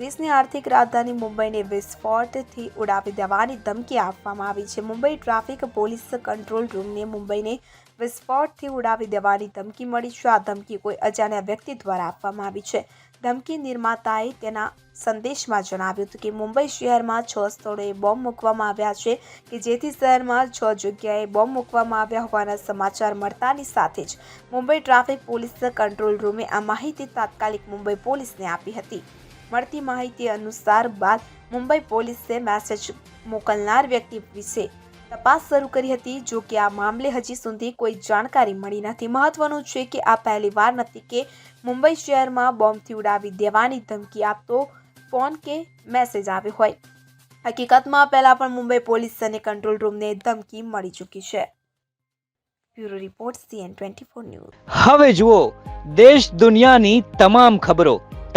દેશની આર્થિક રાજધાની મુંબઈને વિસ્ફોટથી ઉડાવી દેવાની ધમકી આપવામાં આવી છે. મુંબઈ ટ્રાફિક પોલીસ કંટ્રોલ રૂમને મુંબઈને વિસ્ફોટથી ઉડાવી દેવાની ધમકી મળી છે. આ ધમકી કોઈ અજાણ્યા વ્યક્તિ દ્વારા આપવામાં આવી છે. ધમકી નિર્માતાએ તેના સંદેશમાં જણાવ્યું હતું કે મુંબઈ શહેરમાં છ સ્થળોએ બોમ્બ મૂકવામાં આવ્યા છે કે જેથી શહેરમાં છ જગ્યાએ બોમ્બ મૂકવામાં આવ્યા હોવાના સમાચાર મળતાની સાથે જ મુંબઈ ટ્રાફિક પોલીસ કંટ્રોલ રૂમે આ માહિતી તાત્કાલિક મુંબઈ પોલીસને આપી હતી. મળતી માહિતી અનુસાર બાદ મુંબઈ પોલીસે મેસેજ મોકલનાર વ્યક્તિ વિશે તપાસ શરૂ કરી હતી. જો કે આ મામલે હજી સુધી કોઈ જાણકારી મળી નથી. મહત્વનું છે કે આ પહેલી વાર નથી કે મુંબઈ શહેરમાં બોમ્બથી ઉડાવી દેવાની ધમકી આપતો ફોન કે મેસેજ આવ્યો હોય. હકીકતમાં પહેલા પણ મુંબઈ પોલીસ અને કંટ્રોલ રૂમને ધમકી મળી ચૂકી છે. Bureau report CN twenty four news. હવે જુઓ, દેશ દુનિયાની તમામ ખબરો.